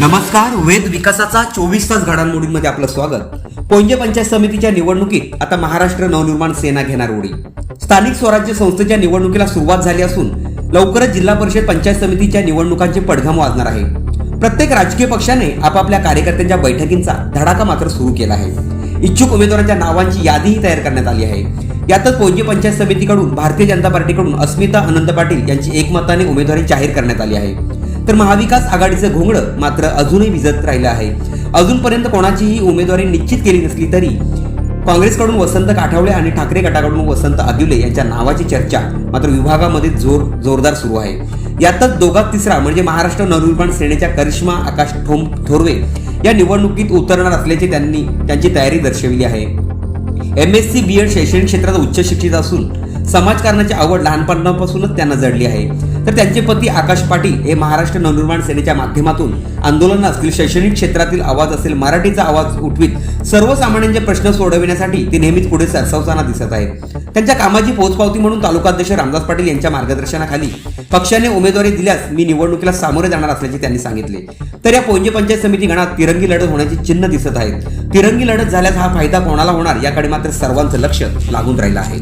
नमस्कार वेद विकासाचा चोवीस तास घडामोडींमध्ये आपलं स्वागत. पोंजे पंचायत समितीच्या निवडणुकीत आता महाराष्ट्र नवनिर्माण सेना घेणार उडी. स्थानिक स्वराज्य संस्थेच्या निवडणुकीला सुरुवात झाली असून लवकरच जिल्हा परिषद पंचायत समितीच्या निवडणुकांचे पडघम वाजणार आहे. प्रत्येक राजकीय पक्षाने आपापल्या कार्यकर्त्यांच्या बैठकींचा धडाका मात्र सुरू केला आहे. इच्छुक उमेदवारांच्या नावांची यादीही तयार करण्यात आली आहे. यातच पोंजे पंचायत समितीकडून भारतीय जनता पार्टीकडून अस्मिता अनंत पाटील यांची एकमताने उमेदवारी जाहीर करण्यात आली आहे. तर महाविकास आघाडीचं घोंगडं मात्र अजूनही विजत राहिलं आहे. अजूनपर्यंत कोणाचीही उमेदवारी निश्चित केली नसली तरी काँग्रेसकडून वसंत काठावळे आणि ठाकरे गटाकडून वसंत आदिवले यांच्या नावाची चर्चा मात्र विभागामध्ये जोर जोरदार सुरू आहे. यातच दोघात तिसरा म्हणजे महाराष्ट्र नवनिर्माण सेनेच्या करिश्मा आकाश ठोम थोरवे या निवडणुकीत उतरणार असल्याची त्यांनी त्यांची तयारी दर्शविली आहे. M S C B Ed शैक्षणिक क्षेत्रात उच्च शिक्षित असून समाजकारणाची आवड लहानपणापासूनच त्यांना जडली आहे. तर त्यांचे पती आकाश पाटील हे महाराष्ट्र नवनिर्माण सेनेच्या माध्यमातून आंदोलन असतील शैक्षणिक क्षेत्रातील आवाज असेल मराठीचा आवाज उठवीत सर्वसामान्यांचे प्रश्न सोडविण्यासाठी ते नेहमीच पुढे सरसावताना दिसत आहेत. त्यांच्या कामाची पोचपावती म्हणून तालुकाध्यक्ष रामदास पाटील यांच्या मार्गदर्शनाखाली पक्षाने उमेदवारी दिल्यास मी निवडणुकीला सामोरे जाणार असल्याचे त्यांनी सांगितले. तर या पोंजे पंचायत समिती गणात तिरंगी लढत होण्याचे चिन्ह दिसत आहेत. तिरंगी लढत झाल्यास हा फायदा कोणाला होणार याकडे मात्र सर्वांचं लक्ष लागून राहिलं आहे.